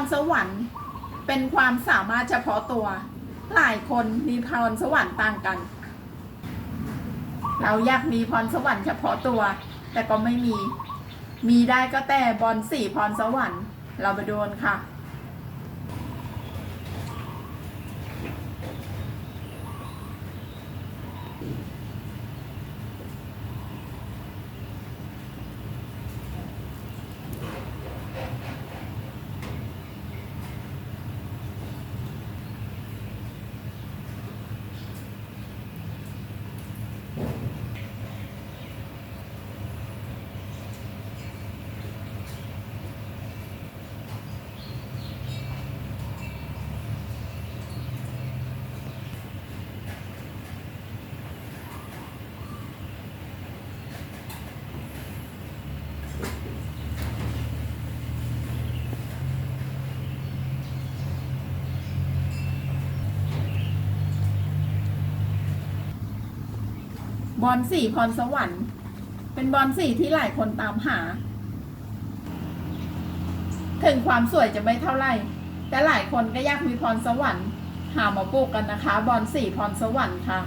รสวรรค์เป็นความสามารถเฉพาะตัว หลายคนมีพรสวรรค์ต่างกัน เราอยากมีพรสวรรค์เฉพาะตัว แต่ก็ไม่มี มีได้ก็แต่บอลสี่พรสวรรค์ เราไปดูนค่ะ บอลสี่พรสวรรค์ เป็นบอลสี่ที่หลายคนตามหา ถึงความสวยจะไม่เท่าไหร่ แต่หลายคนก็อยากมีพรสวรรค์ หามาปลูกกันนะคะ บอลสี่พรสวรรค์ค่ะ